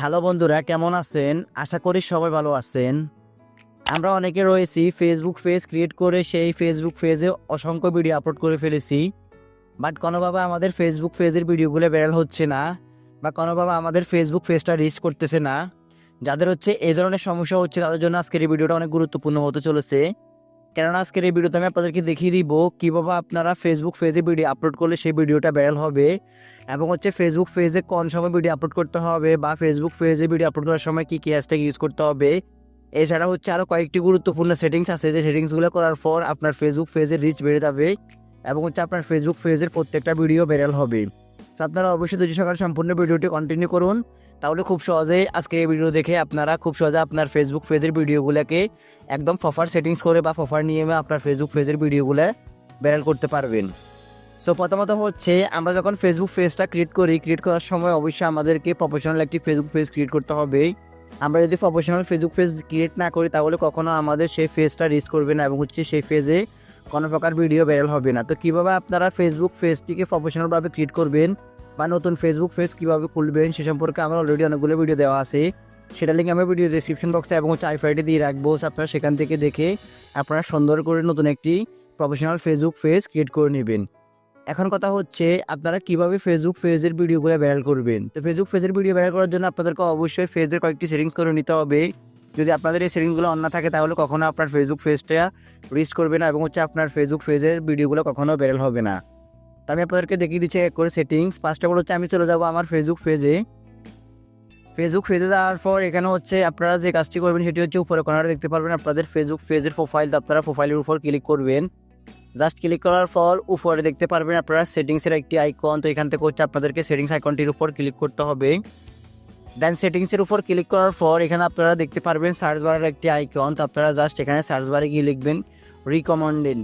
Hello বন্ধুরা, কেমন আছেন? আশা করি সবাই ভালো আছেন। আমরা অনেকে রয়েছি ফেসবুক পেজ ক্রিয়েট করে সেই ফেসবুক পেজে অসংখ্য ভিডিও আপলোড করে ফেলেছি। বাট কোনোভাবে আমাদের ফেসবুক পেজের ভিডিওগুলো ভাইরাল হচ্ছে না, বা কোনোভাবে আমাদের ফেসবুক পেজটা রিচ করতেছে না। যাদের হচ্ছে এই ধরনের সমস্যা হচ্ছে, তাদের জন্য আজকের এই ভিডিওটা অনেক গুরুত্বপূর্ণ হতে চলেছে। কেননা আজকের এই ভিডিওতে আমি আপনাদেরকে দেখিয়ে দিব কীভাবে আপনারা ফেসবুক পেজে ভিডিও আপলোড করলে সেই ভিডিওটা ভাইরাল হবে এবং হচ্ছে ফেসবুক পেজে কোন সময় ভিডিও আপলোড করতে হবে বা ফেসবুক পেজে ভিডিও আপলোড করার সময় কী কী হ্যাশট্যাগ ইউজ করতে হবে। এছাড়া হচ্ছে আরও কয়েকটি গুরুত্বপূর্ণ সেটিংস আছে, যে সেটিংসগুলো করার পর আপনার ফেসবুক পেজের রিচ বেড়ে যাবে এবং হচ্ছে আপনার ফেসবুক পেজের প্রত্যেকটা ভিডিও ভাইরাল হবে। তো আপনারা অবশ্যই দুজি সকাল সম্পূর্ণ ভিডিওটি কন্টিনিউ করুন। তাহলে খুব সহজেই আজকে এই ভিডিও দেখে আপনারা খুব সহজে আপনার ফেসবুক পেজের ভিডিওগুলোকে একদম প্রপার সেটিংস করে বা প্রপার নিয়মে আপনার ফেসবুক পেজের ভিডিওগুলো ভাইরাল করতে পারবেন। সো প্রথমত হচ্ছে আমরা যখন ফেসবুক পেজটা ক্রিয়েট করি ক্রিয়েট করার সময় অবশ্যই আমাদেরকে প্রফেশনাল একটি ফেসবুক পেজ ক্রিয়েট করতে হবে। আমরা যদি প্রফেশনাল ফেসবুক পেজ ক্রিয়েট না করি, তাহলে কখনো আমাদের সেই ফেজটা রিচ করবে না এবং হচ্ছে সেই পেজে কোনো প্রকার ভিডিও ভাইরাল হবে না। তো কীভাবে আপনারা ফেসবুক পেজটিকে প্রফেশনালভাবে ক্রিয়েট করবেন বা নতুন ফেসবুক পেজ কীভাবে খুলবেন সে সম্পর্কে আমার অলরেডি অনেকগুলো ভিডিও দেওয়া আছে। সেটা লিঙ্ক আমি ভিডিও ডিসক্রিপশন বক্সে এবং হচ্ছে আইফাইডে দিয়ে রাখব। আপনারা সেখান থেকে দেখে আপনারা সুন্দর করে নতুন একটি প্রফেশনাল ফেসবুক পেজ ক্রিয়েট করে নেবেন। এখন কথা হচ্ছে, আপনারা কীভাবে ফেসবুক পেজের ভিডিওগুলো ভাইরাল করবেন? তো ফেসবুক পেজের ভিডিও ভাইরাল করার জন্য আপনাদেরকে অবশ্যই পেজের কয়েকটি সেটিংস করে নিতে হবে। যদি আপনাদের এই সেটিংসগুলো অন না থাকে তাহলে কখনো আপনার ফেসবুক পেজটা রিচ করবে না এবং হচ্ছে আপনার ফেসবুক পেজের ভিডিওগুলো কখনও ভাইরাল হবে না। তো আমি আপনাদেরকে দেখিয়ে দিচ্ছি এক করে সেটিংস ফার্স্ট অফ অল হচ্ছে আমি চলে যাব আমার ফেসবুক পেজে ফেসবুক পেজে যাওয়ার পর এখানে হচ্ছে আপনারা যে কাজটি করবেন সেটি হচ্ছে উপরে কোনারে দেখতে পারবেন আপনাদের ফেসবুক পেজের প্রোফাইল আপনারা প্রোফাইলের উপর ক্লিক করবেন। জাস্ট ক্লিক করার পর উপরে দেখতে পারবেন আপনারা সেটিংসের একটি আইকন তো এখান থেকে হচ্ছে আপনাদেরকে সেটিংস আইকনটির উপর ক্লিক করতে হবে। দেন সেটিংসের উপর ক্লিক করার পর এখানে আপনারা দেখতে পারবেন সার্চ বারের একটি আইকন তো আপনারা জাস্ট এখানে সার্চ বারে গিয়ে লিখবেন রিকমেন্ডেড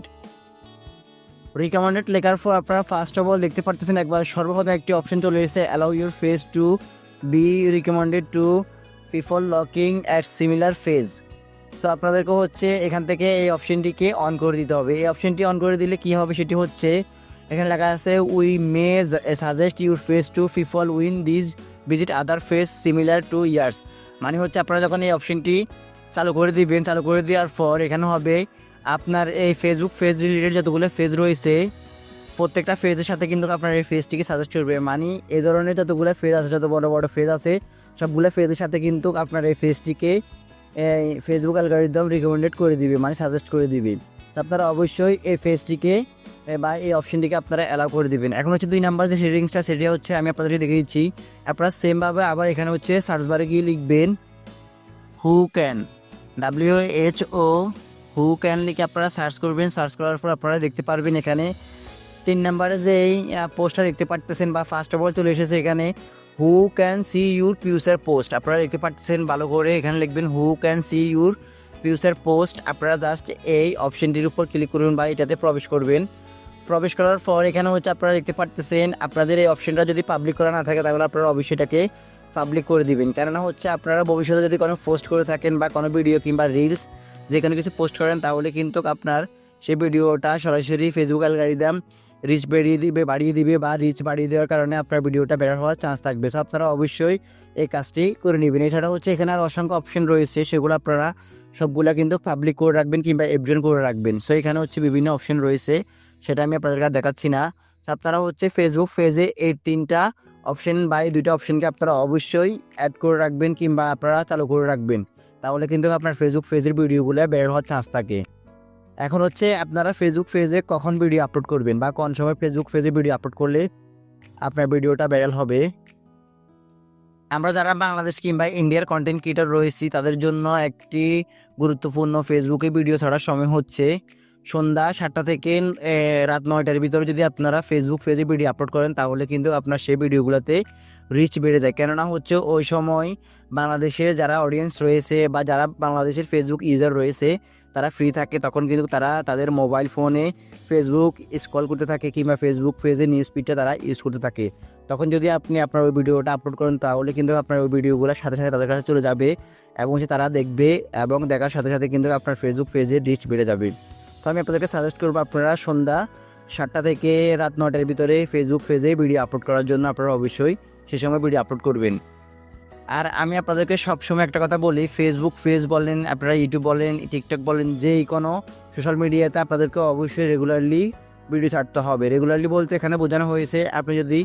রিকমেন্ডেড লেখার পর আপনারা ফার্স্ট অফ অল দেখতে পারতেছেন একবার সর্বপ্রথম একটি অপশন চলে এসেছে allow your page to be recommended to people looking at similar pages so আপনাদেরকে হচ্ছে এখান থেকে এই অপশনটিকে অন করে দিতে হবে। এই অপশনটি অন করে দিলে কি হবে সেটি হচ্ছে এখানে লেখা আছে we may suggest your page to people when this visit other pages similar to yours মানে হচ্ছে আপনারা যখন এই অপশনটি চালু করে দিবেন, চালু করে দেওয়ার পর এখানে হবে আপনার এই ফেসবুক পেজ রিলেটেড যতগুলো পেজ রয়েছে, প্রত্যেকটা ফেজের সাথে কিন্তু আপনার এই ফেজটিকে সাজেস্ট করবে। মানে এই ধরনের যতগুলো ফেজ আছে, যত বড় বড় ফেজ আছে, সবগুলো ফেজের সাথে কিন্তু আপনার এই ফেজটিকে ফেসবুক অ্যালগোরিদম রিকমেন্ডেড করে দিবে মানে সাজেস্ট করে দিবে। আপনারা অবশ্যই এই ফেজটিকে বা এই অপশনটিকে আপনারা অ্যালাউ করে দিবেন। এখন হচ্ছে দুই নাম্বার যে সেটিংসটা সেটা হচ্ছে আমি আপনাদেরকে দেখে দিচ্ছি। আপনারা সেমভাবে আবার এখানে হচ্ছে সার্চ বারে গিয়ে লিখবেন who can W H O who can লিখে আপনারা সার্চ করবেন। সার্চ করার পর আপনারা দেখতে পারবেন এখানে তিন নাম্বারে যে এই পোস্টটা দেখতে পারতেছেন বা ফার্স্ট অফ অল চলে এসেছে এখানে who can see your future post আপনারা দেখতে পাচ্ছেন ভালো করে এখানে লিখবেন who can see your future post আপনারা জাস্ট এই অপশনটির উপর ক্লিক করবেন বা এটাতে প্রবেশ করবেন। প্রবেশ করার পর এখানে হচ্ছে আপনারা দেখতে পারতেছেন, আপনাদের এই অপশনটা যদি পাবলিক করা না থাকে তাহলে আপনারা অবশ্যই এটাকে পাবলিক করে দিবেন। কেননা হচ্ছে আপনারা ভবিষ্যতে যদি কোনো পোস্ট করে থাকেন বা কোনো ভিডিও কিংবা রিলস যে কোনো কিছু পোস্ট করেন, তাহলে কিন্তু আপনার সেই ভিডিওটা সরাসরি ফেসবুক অ্যালগারিদম রিচ বেরিয়ে দিবে, বাড়িয়ে দিবে বা রিচ বাড়িয়ে দেওয়ার কারণে আপনার ভিডিওটা বের হওয়ার চান্স থাকবে। সো আপনারা অবশ্যই এই কাজটি করে নেবেন। এছাড়া হচ্ছে এখানে আর অসংখ্য অপশন রয়েছে, সেগুলো আপনারা সবগুলো কিন্তু পাবলিক করে রাখবেন কিংবা এভরিন করে রাখবেন। সো এখানে হচ্ছে বিভিন্ন অপশন রয়েছে। সেটা আমি আপনাদের কাছে দেখাচ্ছি না। আপনারা হচ্ছে ফেসবুক পেজে এই তিনটা অপশন বা এই দুইটা অপশনকে আপনারা অবশ্যই অ্যাড করে রাখবেন কিংবা আপনারা চালু করে রাখবেন। তাহলে কিন্তু আপনার ফেসবুক পেজের ভিডিওগুলো বের হওয়ার চান্স থাকে। এখন হচ্ছে আপনারা ফেসবুক পেজে কখন ভিডিও আপলোড করবেন বা কোন সময় ফেসবুক পেজে ভিডিও আপলোড করলে আপনার ভিডিওটা ভাইরাল হবে? আমরা যারা বাংলাদেশ কিংবা ইন্ডিয়ার কন্টেন্ট ক্রিয়েটার রয়েছি, তাদের জন্য একটি গুরুত্বপূর্ণ ফেসবুকে ভিডিও ছাড়ার সময় হচ্ছে সন্ধ্যা সাতটা থেকে রাত নয়টার ভিতরে যদি আপনারা ফেসবুক পেজে ভিডিও আপলোড করেন, তাহলে কিন্তু আপনার সেই ভিডিওগুলোতে রিচ বেড়ে যায়। কেননা হচ্ছে ওই সময় বাংলাদেশের যারা অডিয়েন্স রয়েছে বা যারা বাংলাদেশের ফেসবুক ইউজার রয়েছে, তারা ফ্রি থাকে, তখন কিন্তু তারা তাদের মোবাইল ফোনে ফেসবুক স্ক্রল করতে থাকে কিংবা ফেসবুক পেজে নিউজ ফিডটা তারা ইউজ করতে থাকে। তখন যদি আপনি আপনার ওই ভিডিওটা আপলোড করেন, তাহলে কিন্তু আপনার ওই ভিডিওগুলো সাথে সাথে তাদের কাছে চলে যাবে এবং সে তারা দেখবে এবং দেখার সাথে সাথে কিন্তু আপনার ফেসবুক পেজে রিচ বেড়ে যাবে। সো আমি আপনাদেরকে সাজেস্ট করব আপনারা সন্ধ্যা সাতটা থেকে রাত নটার ভিতরে ফেসবুক পেজে ভিডিও আপলোড করার জন্য আপনারা অবশ্যই সে সময় ভিডিও আপলোড করবেন। আর আমি আপনাদেরকে সবসময় একটা কথা বলি ফেসবুক পেজ বলেন, আপনারা ইউটিউব বলেন টিকটক বলেন, যেই কোনো সোশ্যাল মিডিয়াতে আপনাদেরকে অবশ্যই রেগুলারলি ভিডিও ছাড়তে হবে। রেগুলারলি বলতে এখানে বোঝানো হয়েছে, আপনি যদি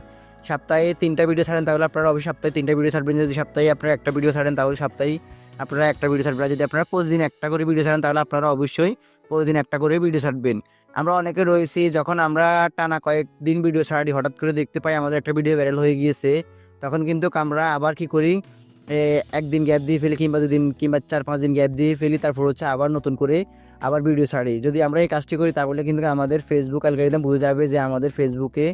সপ্তাহে তিনটা ভিডিও ছাড়েন, তাহলে আপনারা অবশ্যই সপ্তাহে তিনটা ভিডিও ছাড়বেন। যদি সপ্তাহে আপনারা একটা ভিডিও ছাড়েন, তাহলে সপ্তাহে আপনারা একটা ভিডিও ছাড়বেন। যদি আপনারা প্রতিদিন একটা করে ভিডিও ছাড়েন, তাহলে আপনারা অবশ্যই প্রতিদিন একটা করে ভিডিও ছাড়বেন। আমরা অনেকে রয়েছি, যখন আমরা টানা কয়েকদিন ভিডিও ছাড়ি হঠাৎ করে দেখতে পাই, আমাদের একটা ভিডিও ভাইরাল হয়ে গিয়েছে। তখন কিন্তু আমরা আবার কি করি একদিন গ্যাপ দিয়ে ফেলি কিংবা দুদিন কিংবা চার পাঁচ দিন গ্যাপ দিয়ে ফেলি, তারপর হচ্ছে আবার নতুন করে আবার ভিডিও ছাড়ি। যদি আমরা এই কাজটি করি, তাহলে কিন্তু আমাদের ফেসবুক অ্যালগোরিদম বুঝে যাবে যে আমাদের ফেসবুকে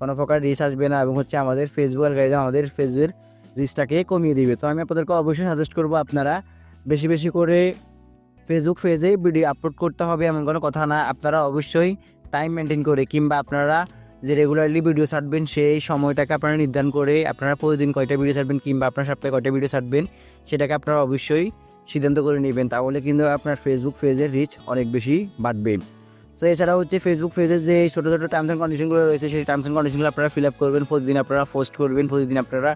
কোনো প্রকার রিচ আসবে না এবং হচ্ছে আমাদের ফেসবুক অ্যালগোরিদম আমাদের ফেসবুকের রিচটাকে কমিয়ে দিবে। তো আমি আপনাদেরকে অবশ্যই সাজেস্ট করব আপনারা বেশি বেশি করে ফেসবুক পেজে ভিডিও আপলোড করতে হবে, এমন কোনো কথা না। আপনারা অবশ্যই টাইম মেনটেন করে, কিংবা আপনারা যে রেগুলারলি ভিডিও ছাড়বেন, সেই সময়টাকে আপনারা নির্ধারণ করে আপনারা প্রতিদিন কয়টা ভিডিও ছাড়বেন, কিংবা আপনার সপ্তাহে কয়টা ভিডিও ছাড়বেন, সেটাকে আপনারা অবশ্যই সিদ্ধান্ত করে নেবেন। তাহলে কিন্তু আপনার ফেসবুক পেজের রিচ অনেক বেশি বাড়বে। সো এছাড়া হচ্ছে ফেসবুক পেজের যে ছোটো ছোটো টার্মস অ্যান্ড কন্ডিশনগুলো রয়েছে, সেই টার্মস অ্যান্ড কন্ডিশনগুলো আপনারা ফিল আপ করবেন। প্রতিদিন আপনারা পোস্ট করবেন, প্রতিদিন আপনারা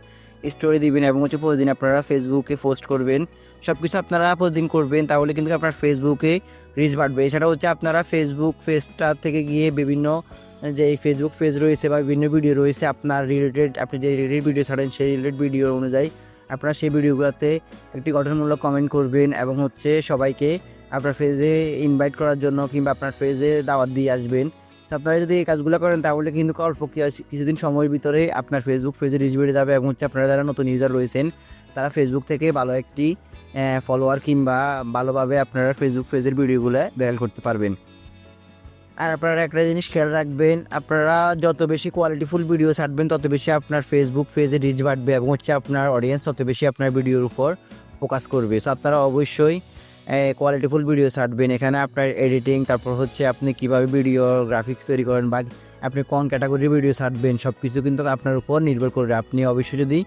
স্টোরি দিবেন এবং হচ্ছে প্রতিদিন আপনারা ফেসবুকে পোস্ট করবেন। সব কিছু আপনারা প্রতিদিন করবেন, তাহলে কিন্তু আপনার ফেসবুকে রিচ বাড়বে। এছাড়া হচ্ছে আপনারা ফেসবুক পেজটা থেকে গিয়ে বিভিন্ন যে ফেসবুক পেজ রয়েছে বা বিভিন্ন ভিডিও রয়েছে, আপনার রিলেটেড আপনি যে রিলেটেড ভিডিও ছাড়েন, সেই রিলেটেড ভিডিও অনুযায়ী আপনারা সেই ভিডিওগুলোতে একটি গঠনমূলক কমেন্ট করবেন এবং হচ্ছে সবাইকে আপনার ফেজে ইনভাইট করার জন্য কিংবা আপনার ফেজে দাওয়াত দিয়ে আসবেন। আপনারা যদি এই কাজগুলো করেন, তাহলে কিন্তু অল্প কিছুদিন সময়ের ভিতরে আপনার ফেসবুক পেজে রিচ বেড়ে যাবে এবং হচ্ছে আপনারা যারা নতুন ইউজার রয়েছেন, তারা ফেসবুক থেকে ভালো একটি ফলোয়ার কিংবা ভালোভাবে আপনারা ফেসবুক পেজের ভিডিওগুলো ভাইরাল করতে পারবেন। আর আপনারা একটা জিনিস খেয়াল রাখবেন, আপনারা যত বেশি কোয়ালিটিফুল ভিডিও ছাড়বেন, তত বেশি আপনার ফেসবুক পেজে রিচ বাড়বে এবং হচ্ছে আপনার অডিয়েন্স তত বেশি আপনার ভিডিওর উপর ফোকাস করবে। সো আপনারা অবশ্যই কোয়ালিটিফুল ভিডিও ছাড়বেন। এখানে আপনার এডিটিং তারপর হচ্ছে আপনি কীভাবে ভিডিও গ্রাফিক্স তৈরি করেন বা আপনি কোন ক্যাটাগরির ভিডিও ছাড়বেন সব কিছু কিন্তু আপনার উপর নির্ভর করবে। আপনি অবশ্যই যদি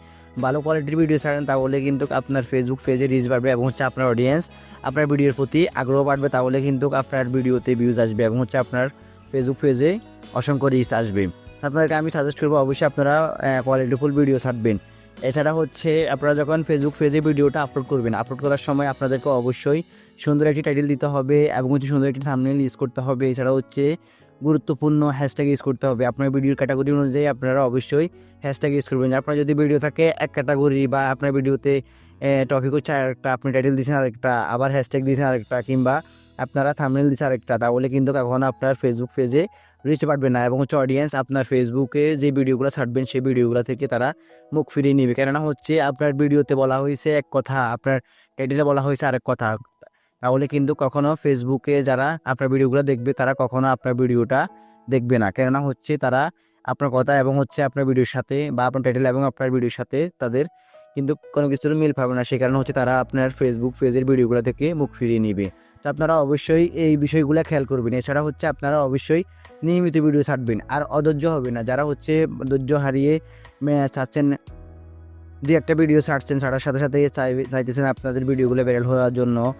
ভালো কোয়ালিটির ভিডিও ছাড়েন, তাহলে কিন্তু আপনার ফেসবুক পেজে রিচ বাড়বে এবং হচ্ছে আপনার অডিয়েন্স আপনার ভিডিওর প্রতি আগ্রহ বাড়বে, তাহলে কিন্তু আপনার ভিডিওতে ভিউজ আসবে এবং হচ্ছে আপনার ফেসবুক পেজে অসংখ্য রিচ আসবে। আপনাদেরকে আমি সাজেস্ট করব, অবশ্যই আপনারা কোয়ালিটিফুল ভিডিও ছাড়বেন। এছাড়া হচ্ছে আপনারা যখন ফেসবুক পেজে ভিডিওটা আপলোড করবেন আপলোড করার সময় আপনাদেরকে অবশ্যই সুন্দর একটি টাইটেল দিতে হবে এবং হচ্ছে সুন্দর একটি থামনেল ইউজ করতে হবে। এছাড়া হচ্ছে গুরুত্বপূর্ণ হ্যাশট্যাগ ইউজ করতে হবে। আপনার ভিডিওর ক্যাটাগরি অনুযায়ী আপনারা অবশ্যই হ্যাশট্যাগ ইউজ করবেন। আপনার যদি ভিডিও থাকে এক ক্যাটাগরি বা আপনার ভিডিওতে টপিক হচ্ছে আরেকটা, আপনি টাইটেল দিয়েছেন আরেকটা, আবার হ্যাশট্যাগ দিয়েছেন আরেকটা, কিংবা আপনারা থামনেল দিয়েছেন আরেকটা, তাহলে কিন্তু কখনো আপনার ফেসবুক পেজে রিচ পারবে না এবং হচ্ছে অডিয়েন্স আপনার ফেসবুকে যে ভিডিওগুলো ছাড়বেন, সেই ভিডিওগুলো থেকে তারা মুখ ফিরিয়ে নেবে। কেননা হচ্ছে আপনার ভিডিওতে বলা হয়েছে এক কথা, আপনার টাইটেলে বলা হয়েছে আরেক কথা। তাহলে কিন্তু কখনো ফেসবুকে যারা আপনার ভিডিওগুলো দেখবে, তারা কখনো আপনার ভিডিওটা দেখবে না। কেননা হচ্ছে তারা আপনার কথা এবং হচ্ছে আপনার ভিডিওর সাথে বা আপনার টাইটেল এবং আপনার ভিডিওর সাথে তাদের কিন্তু কোনো কিছুর মিল পাবে না। সে কারণে হচ্ছে তারা আপনার ফেসবুক পেজের ভিডিওগুলো থেকে মুখ ফিরিয়ে নেবে। তো আপনারা অবশ্যই এই বিষয়গুলো খেয়াল করবেন। এছাড়া হচ্ছে আপনারা অবশ্যই নিয়মিত ভিডিও ছাড়বেন। আর অধৈর্য হবে না। যারা হচ্ছে ধৈর্য হারিয়ে চাচ্ছেন যে একটা ভিডিও ছাড়ছেন, ছাড়ার সাথে সাথে চাই- চাইতেছেন আপনাদের ভিডিওগুলো ভাইরাল হওয়ার জন্য।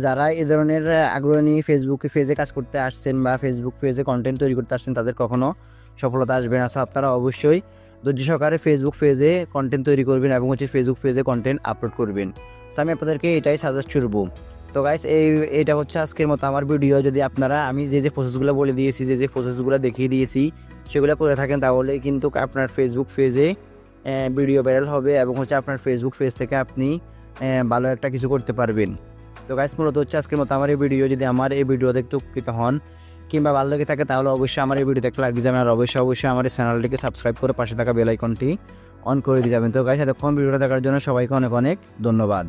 যারা এ ধরনের আগ্রহ নিয়ে ফেসবুকে পেজে কাজ করতে আসছেন বা ফেসবুক পেজে কন্টেন্ট তৈরি করতে আসছেন, তাদের কখনো সফলতা আসবে না। সো আপনারা অবশ্যই ধৈর্য সহকারে ফেসবুক পেজে কন্টেন্ট তৈরি করবেন এবং হচ্ছে ফেসবুক পেজে কন্টেন্ট আপলোড করবেন। সো আমি আপনাদেরকে এটাই সাজেস্ট করব। তো গাইস এই, এটা হচ্ছে আজকের মতো আমার ভিডিও যদি আপনারা, আমি যে যে প্রসেসগুলো বলে দিয়েছি, যে যে প্রসেসগুলো দেখিয়ে দিয়েছি, সেগুলো করে থাকেন, তাহলে কিন্তু আপনার ফেসবুক পেজে ভিডিও ভাইরাল হবে এবং হচ্ছে আপনার ফেসবুক পেজ থেকে আপনি ভালো একটা কিছু করতে পারবেন। তো গাইস মূলত হচ্ছে আজকের মতো আমার এই ভিডিও যদি আমার এই ভিডিও দেখতে উপকৃত হন কিংবা ভালো লেগে থাকে তাহলে অবশ্যই আমার এই ভিডিওতে একটা লাইক দিয়ে যাবেন। আর অবশ্যই অবশ্যই আমার এই চ্যানেলটিকে সাবস্ক্রাইব করে পাশে থাকা বেল আইকনটি অন করে দিয়ে যাবেন। তো গাইস এতক্ষণ ভিডিওটা দেখার জন্য সবাইকে অনেক অনেক ধন্যবাদ।